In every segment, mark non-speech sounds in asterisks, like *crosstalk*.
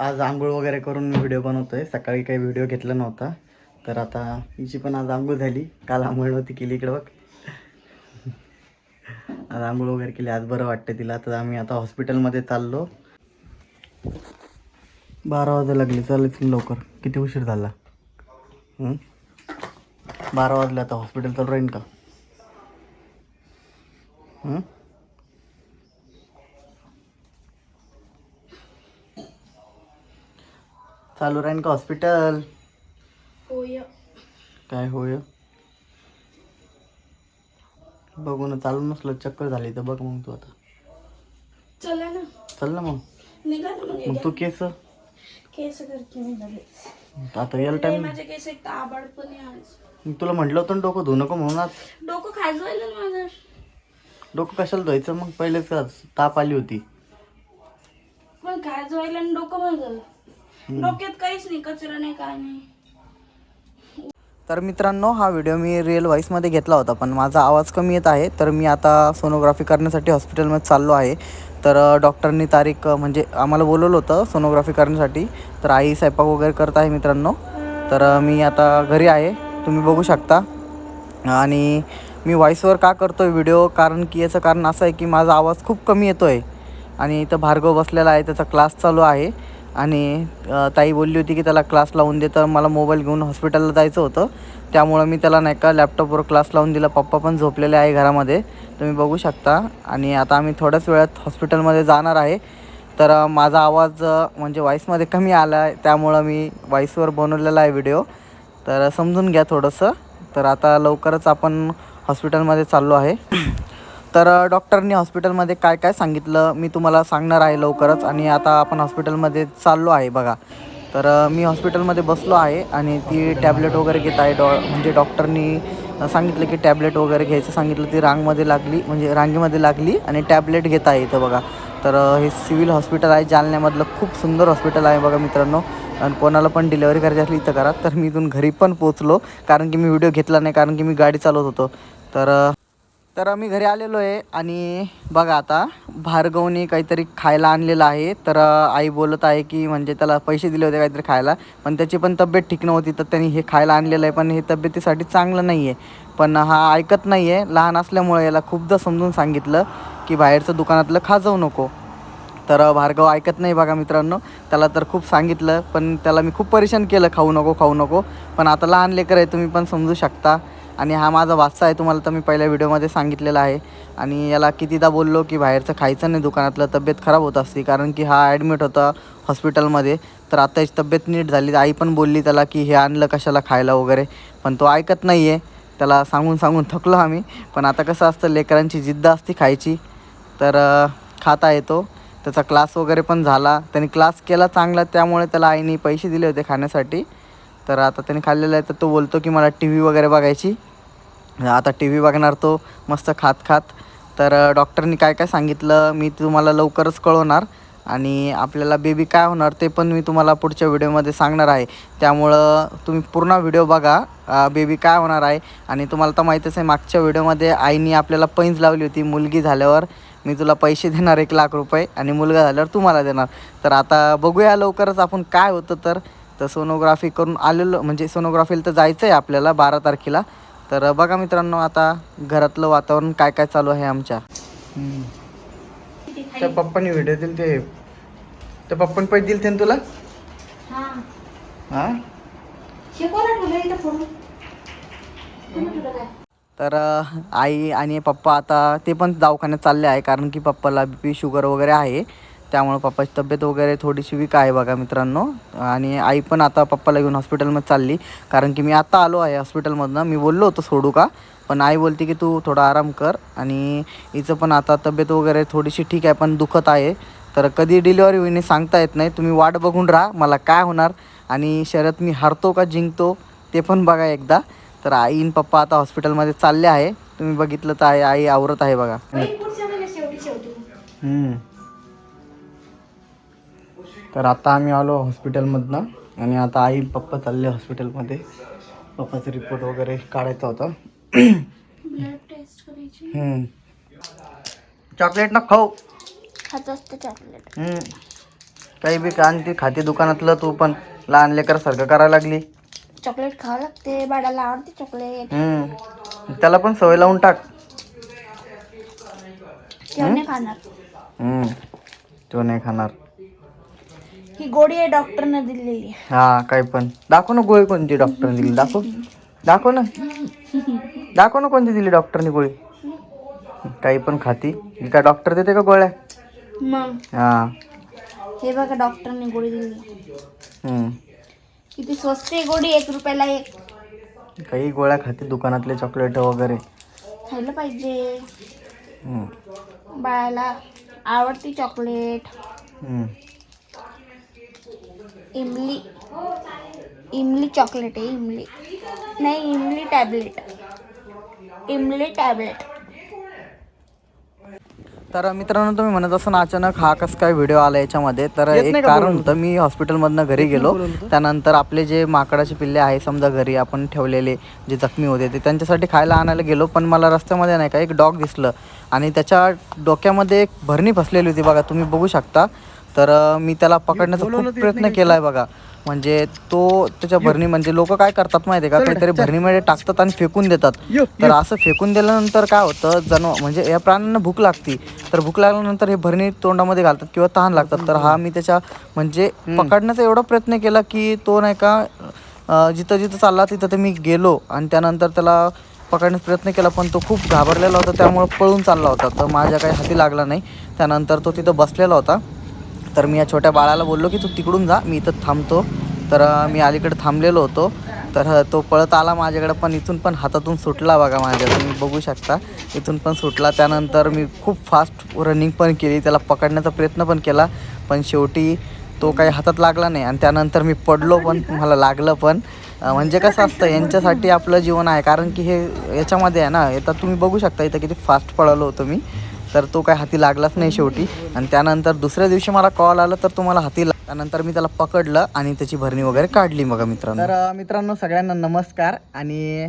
आज आंघोळ वगैरे करून मी व्हिडिओ बनवतोय. सकाळी काही व्हिडिओ घेतला नव्हता. तर आता हिची पण आज आंघोळ झाली. काल आंघोळ नव्हती केली इकडं बघ. आज आंघोळ वगैरे केली. आज बरं वाटतं तिला. तर आम्ही आता हॉस्पिटलमध्ये चाललो. बारा वाजा लागले. चालेल लवकर. किती उशीर झाला? बारा वाजले आता. हॉस्पिटल चालू राहीन का? चालू राहीन का हॉस्पिटल होय. काय होय? बघू ना चालू नसलं चक्कर झाली तर बघ मग तू आता. चला ना. चल ना मग. निघा ना मग मग तू केस? केस करते मी लगेच. आता लय टाइम माझे केस एक तर आबाड पण आहे आज तुला म्हटलं होतं ना डोकं धुऊ नको म्हणून आज. डोकं खाजवायला ना माझं. डोकं कशाला धुवायचं? मग पहिलेच का ताप आली होती. पण खाजवायला आणि डोकं माझं. डोक्यात काहीच नाही कचरा नाही काय नाही. तर मित्रांनो हा व्हिडिओ मी रिअल व्हॉईसमध्ये घेतला होता पण माझा आवाज कमी येत आहे तर मी आता सोनोग्राफी करण्यासाठी हॉस्पिटलमध्ये चाललो आहे. तर डॉक्टरनी तारीख म्हणजे आम्हाला बोलवलं होतं सोनोग्राफी करण्यासाठी. तर आई स्वयंपाक वगैरे करत आहे मित्रांनो. तर मी आता घरी आहे तुम्ही बघू शकता. आणि मी व्हॉईसवर का करतो आहे व्हिडिओ कारण की याचं कारण असं आहे की माझा आवाज खूप कमी येतो आहे आणि इथं भार्गव बसलेला आहे त्याचा क्लास चालू आहे. आणि ताई बोलली होती की त्याला क्लास लावून दे तर मला मोबाईल घेऊन हॉस्पिटलला जायचं होतं. त्यामुळं मी त्याला नाही का लॅपटॉपवर क्लास लावून दिला. पप्पा पण झोपलेले आहे घरामध्ये. तुम्ही बघू शकता. आणि आता आम्ही थोड्याच वेळात हॉस्पिटलमध्ये जाणार आहे. तर माझा आवाज म्हणजे व्हॉईसमध्ये कमी आला आहे त्यामुळं मी व्हॉईसवर बनवलेला आहे व्हिडिओ तर समजून घ्या थोडंसं. तर आता लवकरच आपण हॉस्पिटलमध्ये चाललो आहे. तर डॉक्टरनी हॉस्पिटलमध्ये काय काय सांगितलं मी तुम्हाला सांगणार आहे लवकरच आणि आता आपण हॉस्पिटलमध्ये चाललो आहे बघा. तर मी हॉस्पिटलमध्ये बसलो आहे आणि ती टॅबलेट वगैरे घेत आहे डॉ म्हणजे डॉक्टरनी सांगितलं की टॅबलेट वगैरे घ्यायचं सांगितलं ती रांगमध्ये लागली म्हणजे रांगेमध्ये लागली आणि टॅबलेट घेत आहे इथं बघा. तर हे सिव्हिल हॉस्पिटल आहे जालन्यामधलं खूप सुंदर हॉस्पिटल आहे बघा मित्रांनो. आणि कोणाला पण डिलेवरी करायची असली इथं करा. तर मी इथून घरी पण पोचलो कारण की मी व्हिडिओ घेतला नाही कारण की मी गाडी चालवत होतो. तर तर मी घरी आलेलो आहे आणि बघा आता भार्गवने काहीतरी खायला आणलेलं आहे. तर आई बोलत आहे की म्हणजे त्याला पैसे दिले होते काहीतरी खायला पण त्याची पण तब्येत ठीक नव्हती तर त्यांनी हे खायला आणलेलं आहे पण हे तब्येतीसाठी चांगलं नाही आहे पण हा ऐकत नाही आहे लहान असल्यामुळे याला खूपदा समजून सांगितलं की बाहेरचं दुकानातलं खा जाऊ नको. तर भार्गव ऐकत नाही बघा मित्रांनो. त्याला तर खूप सांगितलं पण त्याला मी खूप परेशान केलं खाऊ नको खाऊ नको. पण आता लहान लेकर आहे तुम्ही पण समजू शकता. आणि हा माझा वास्ता आहे तुम्हाला तर मी पहिल्या व्हिडिओमध्ये सांगितलेला आहे. आणि याला कितीदा बोललो की बाहेरचं खायचं नाही दुकानातलं तब्येत खराब होत असते कारण की हा ॲडमिट होता हॉस्पिटलमध्ये तर आता याची तब्येत नीट झाली आई पण बोलली त्याला की हे आणलं कशाला खायला वगैरे. पण तो ऐकत नाही आहे त्याला सांगून सांगून थकलो आम्ही. पण आता कसं असतं लेकरांची जिद्द असते खायची. तर खाता येतो. त्याचा क्लास वगैरे पण झाला. त्याने क्लास केला चांगला त्यामुळे त्याला आईने पैसे दिले होते खाण्यासाठी. तर आता त्याने खाल्लेलं आहे तर तो बोलतो की मला टी व्ही वगैरे बघायची. आता टी व्ही बघणार तो मस्त खात खात. तर डॉक्टरनी काय काय सांगितलं मी तुम्हाला लवकरच कळवणार. आणि आपल्याला बेबी काय होणार ते पण मी तुम्हाला पुढच्या व्हिडिओमध्ये सांगणार आहे. त्यामुळं तुम्ही पूर्ण व्हिडिओ बघा बेबी काय होणार आहे. आणि तुम्हाला तर माहीतच आहे मागच्या व्हिडिओमध्ये आईने आपल्याला पैंज लावली होती मुलगी झाल्यावर. मी तुला पैसे देणार एक लाख रुपये आणि मुलगा झाल्यावर तुम्हाला देणार. तर आता बघूया लवकरच आपण काय होतं तर. तर सोनोग्राफी करून आलेलो म्हणजे सोनोग्राफीला तर जायचं आहे आपल्याला बारा तारखेला. तर बघा मित्रांनो आता घरातलं वातावरण काय काय चालू आहे आमच्या. त्या पप्पानी व्हिडिओ दिले ते. त्या पप्पाने पैसे दिले ना तुला? हा. हां? तर आई आणि पप्पा आता ते पण दवाखान्यात चालले आहे कारण की पप्पाला बी पी शुगर वगैरे आहे. त्यामुळं पप्पाची तब्येत वगैरे थोडीशी वीक आहे बघा मित्रांनो. आणि आई पण आता पप्पाला घेऊन हॉस्पिटलमध्ये चालली. कारण की मी आता आलो आहे हॉस्पिटलमधनं मी बोललो होतो सोडू का पण आई बोलते की तू थोडा आराम कर. आणि हिचं पण आता तब्येत वगैरे थोडीशी ठीक आहे पण दुखत आहे. तर कधी डिलिव्हरी होईने सांगता येत नाही. तुम्ही वाट बघून राहा मला काय होणार. आणि शर्यत मी हरतो का जिंकतो ते पण बघा एकदा. तर आई आणि पप्पा आता हॉस्पिटलमध्ये चालले आहे. तुम्ही बघितलं तर आई आई आवरत आहे बघा. तर आता आम्ही आलो हॉस्पिटलमधनं आणि आता आई पप्पा चालले हॉस्पिटलमध्ये. पप्पाचा रिपोर्ट वगैरे काढायचा होता. चॉकलेट ना खाऊ. खात असतं चॉकलेट. काही बी का ती खाते दुकानातलं तू पण. लहान लेकरासारखं करायला लागली. चॉकलेट खावं लागते. बाळाला आवडते चॉकलेट. हम्म. त्याला पण सवय लावून टाक. नाही खाणार. तो नाही खाणार. ही गोडी आहे डॉक्टरने दिलेली. हा काही पण. दाखव ना गोळी कोणती डॉक्टरने दिली. दाखव. दाखव ना. दाखव ना कोणती दिली डॉक्टरने गोळी. काही पण खाती. काय डॉक्टर देते का गोळ्या? मग. हा. हे बघा डॉक्टरने गोडी दिली. हम्म. किती स्वस्त आहे गोडी एक रुपयाला एक. काही गोळ्या खाते दुकानातले चॉकलेट वगैरे. खायला पाहिजे. हम्म. बाळाला आवडते चॉकलेट हम्म. इमली इमली चॉकलेट आहे इमली. नाही इमली टॅबलेट इमली टॅबलेट तर मित्रांनो तुम्ही म्हणत असं अचानक हा कसं काय व्हिडिओ आला याच्यामध्ये. तर एक कारण होतं मी हॉस्पिटलमधनं घरी गेलो. त्यानंतर आपले जे माकडाचे पिल्ले आहे समजा घरी आपण ठेवलेले जे जखमी होते ते त्यांच्यासाठी खायला आणायला गेलो. पण मला रस्त्यामध्ये नाही का एक डॉग दिसलं. आणि त्याच्या डोक्यामध्ये एक भरणी फसलेली होती बघा तुम्ही बघू शकता. तर मी त्याला पकडण्याचा खूप प्रयत्न केला आहे बघा. म्हणजे तो त्याच्या भरणी म्हणजे लोक काय करतात माहिती आहे का काहीतरी भरणीमध्ये टाकतात आणि फेकून देतात. तर असं फेकून दिल्यानंतर काय होतं? जन म्हणजे या प्राण्यांना भूक लागती. तर भूक लागल्यानंतर हे भरणी तोंडामध्ये घालतात किंवा तहान लागतात. तर हा मी त्याच्या म्हणजे पकडण्याचा एवढा प्रयत्न केला की तो नाही का जिथं जिथं चालला तिथं ते मी गेलो आणि त्यानंतर त्याला पकडण्याचा प्रयत्न केला पण तो खूप घाबरलेला होता. त्यामुळे पळून चालला होता. तर माझ्या काही हाती लागला नाही. त्यानंतर तो तिथं बसलेला होता. तर मी या छोट्या बाळाला बोललो की तू तिकडून जा मी इथं थांबतो. तर मी अलीकडे थांबलेलो होतो. तर तो पळत आला माझ्याकडं पण इथून पण हातातून सुटला बघा माझ्या. तुम्ही बघू शकता इथून पण सुटला. त्यानंतर मी खूप फास्ट रनिंग पण केली त्याला पकडण्याचा प्रयत्न पण केला. पण शेवटी तो काही हातात लागला नाही. आणि त्यानंतर मी पडलो पण मला लागलं पण. म्हणजे कसं असतं यांच्यासाठी आपलं जीवन आहे. कारण की हे याच्यामध्ये आहे ना येतात तुम्ही बघू शकता इथं किती फास्ट पळालो होतो मी. तर तो काय हाती लागलाच नाही शेवटी. आणि त्यानंतर दुसऱ्या दिवशी मला कॉल आला तर तुम्हाला हाती लाग त्यानंतर मी त्याला पकडलं आणि त्याची भरणी वगैरे काढली मग मित्रांनो. तर मित्रांनो सगळ्यांना नमस्कार. आणि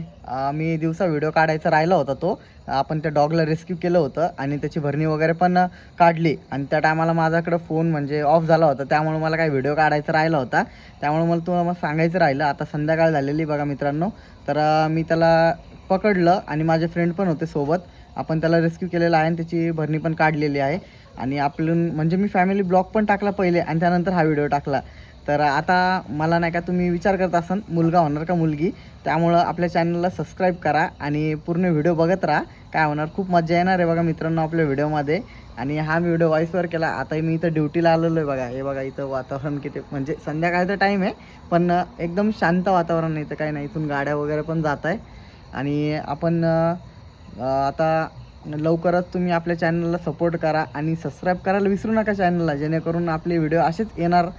मी दिवसा व्हिडिओ काढायचा राहिला होता तो. आपण त्या डॉगला रेस्क्यू केलं होतं आणि त्याची भरणी वगैरे पण काढली. आणि त्या टायमाला माझ्याकडं फोन म्हणजे ऑफ झाला होता. त्यामुळे मला काही व्हिडिओ काढायचा राहिला होता. त्यामुळे मला तुम्हाला सांगायचं राहिलं. आता संध्याकाळ झालेली बघा मित्रांनो. तर मी त्याला पकडलं आणि माझे फ्रेंड पण होते सोबत. आपण त्याला रेस्क्यू केलेला आहे आणि त्याची भरणी पण काढलेली आहे. आणि आपलं म्हणजे मी फॅमिली ब्लॉग पण टाकला पहिले आणि त्यानंतर हा व्हिडिओ टाकला. तर आता मला नाही का तुम्ही विचार करत असाल मुलगा होणार का मुलगी? त्यामुळं आपल्या चॅनलला सबस्क्राईब करा आणि पूर्ण व्हिडिओ बघत राहा. काय होणार खूप मजा येणार आहे बघा मित्रांनो आपल्या व्हिडिओमध्ये आणि हा मी व्हिडिओ व्हॉइसवर केला. आता मी इथं ड्युटीला आलेलो आहे बघा. हे बघा इथं वातावरण किती म्हणजे संध्याकाळचा टाईम आहे पण एकदम शांत वातावरण इथं काही नाही इथून गाड्या वगैरे पण जात आहे आणि आपण आता लवकरच तुम्ही आपल्या चॅनलला सपोर्ट करा आणि सबस्क्राईब करायला विसरू नका चॅनलला जेणेकरून आपले व्हिडिओ असेच येणार.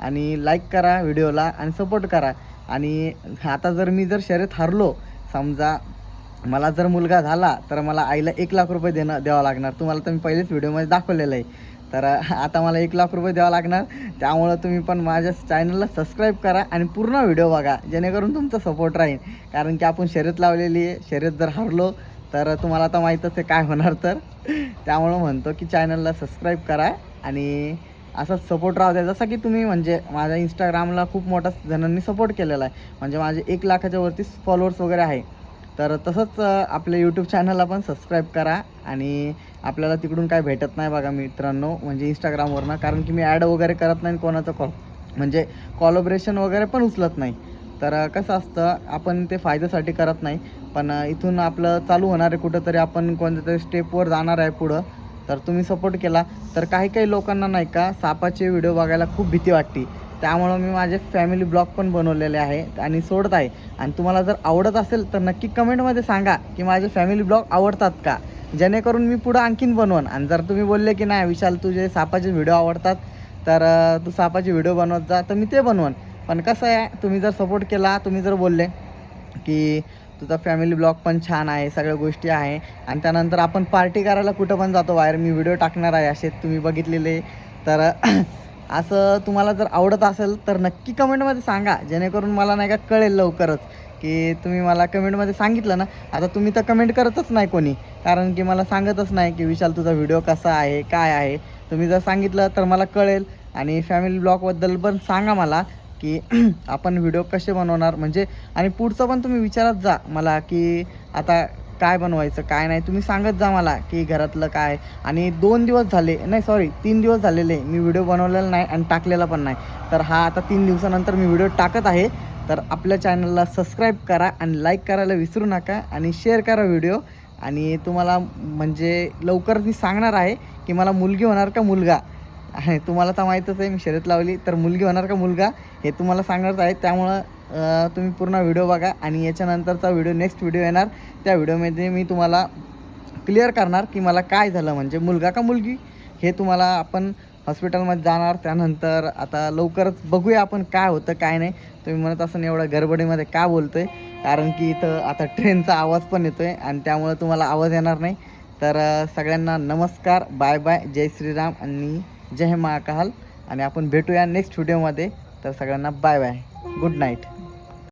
आणि लाईक करा व्हिडिओला आणि सपोर्ट करा. आणि आता जर मी जर शर्यत हारलो समजा मला जर मुलगा झाला तर मला आईला एक लाख रुपये देणं द्यावं लागणार. तुम्हाला तर मी पहिलेच व्हिडिओमध्ये दाखवलेलं आहे. तर आता मला एक लाख रुपये द्यावं लागणार. त्यामुळं तुम्ही पण माझ्या चॅनलला सबस्क्राईब करा आणि पूर्ण व्हिडिओ बघा जेणेकरून तुमचा सपोर्ट राहील. कारण की आपण शर्यत लावलेली आहे. शर्यत जर हरलो तर तुम्हाला आता माहीतच आहे काय होणार तर. त्यामुळं म्हणतो की चॅनलला सबस्क्राईब करा आणि असा सपोर्ट राहू द्या. जसं की तुम्ही म्हणजे माझ्या इंस्टाग्रामला खूप मोठ्या जणांनी सपोर्ट केलेला आहे. म्हणजे माझे एक लाखाच्या वरती फॉलोअर्स वगैरे आहे. तर तसंच आपल्या यूट्यूब चॅनलला पण सबस्क्राईब करा आणि आपल्याला तिकडून काय भेटत नाही बघा मित्रांनो म्हणजे इंस्टाग्रामवरनं कारण की मी ॲड वगैरे करत नाही कोणाचं कॉल म्हणजे कॉलोब्रेशन वगैरे पण उचलत नाही. तर कसं असतं आपण ते फायद्यासाठी करत नाही पण इथून आपलं चालू होणार आहे कुठंतरी आपण कोणत्या तरी स्टेपवर जाणार आहे पुढं. तर तुम्ही सपोर्ट केला. तर काही काही लोकांना नाही का सापाचे व्हिडिओ बघायला खूप भीती वाटते. त्यामुळं मी माझे फॅमिली ब्लॉग पण बनवलेले आहे आणि सोडत आहे. आणि तुम्हाला जर आवडत असेल तर नक्की कमेंटमध्ये सांगा की माझे फॅमिली ब्लॉग आवडतात का? जेणेकरून मी पुढं आणखीन बनवन. आणि जर तुम्ही बोलले की नाही विशाल तुझे सापाचे व्हिडिओ आवडतात तर तू सापाचे व्हिडिओ बनवत जा तर मी ते बनवन. पण कसं आहे तुम्ही जर सपोर्ट केला तुम्ही जर बोलले की तुझा फॅमिली ब्लॉग पण छान आहे सगळ्या गोष्टी आहे आणि त्यानंतर आपण पार्टी करायला कुठं पण जातो बाहेर मी व्हिडिओ टाकणार आहे असे तुम्ही बघितलेले. तर *clears throat* असं तुम्हाला जर आवडत असेल तर नक्की कमेंटमध्ये सांगा. जेणेकरून मला नाही का कळेल लवकरच की तुम्ही मला कमेंटमध्ये सांगितलं ना आता तुम्ही तर कमेंट करतच नाही कोणी. कारण की मला सांगतच नाही की विशाल तुझा व्हिडिओ कसा आहे काय आहे? तुम्ही जर सांगितलं तर मला कळेल. आणि फॅमिली ब्लॉगबद्दल पण सांगा मला. की *clears throat* आपण व्हिडिओ कसे बनवणार? म्हणजे आणि पुढचं पण तुम्ही विचारत जा मला की आता काय बनवायचं काय नाही. तुम्ही सांगत जा मला की घरातलं काय. आणि दोन दिवस झाले नाही सॉरी तीन दिवस झालेले मी व्हिडिओ बनवलेला नाही आणि टाकलेला पण नाही. तर हा आता तीन दिवसानंतर मी व्हिडिओ टाकत आहे. तर आपल्या चॅनलला सबस्क्राईब करा आणि लाईक करायला विसरू नका आणि शेअर करा व्हिडिओ आणि तुम्हाला म्हणजे लवकर मी सांगणार आहे की मला मुलगी होणार का मुलगा? आणि तुम्हाला तर माहीतच आहे मी शर्यत लावली. तर मुलगी होणार का मुलगा हे तुम्हाला सांगत आहे. त्यामुळं तुम्ही पूर्ण व्हिडिओ बघा आणि याच्यानंतरचा व्हिडिओ नेक्स्ट व्हिडिओ येणार. त्या व्हिडिओमध्ये मी तुम्हाला क्लिअर करणार की मला काय झालं. म्हणजे मुलगा का मुलगी हे तुम्हाला आपण हॉस्पिटलमध्ये जाणार. त्यानंतर आता लवकरच बघूया आपण काय होतं काय नाही. तुम्ही म्हणत असं एवढ्या गडबडीमध्ये का बोलतोय? कारण की इथं आता ट्रेनचा आवाज पण येतो आहे आणि त्यामुळं तुम्हाला आवाज येणार नाही. तर सगळ्यांना नमस्कार. Bye bye. जय श्रीराम. आणि जय महाकाल आणि आपण भेटूया नेक्स्ट व्हिडिओमध्ये तर सगळ्यांना बाय बाय गुड नाईट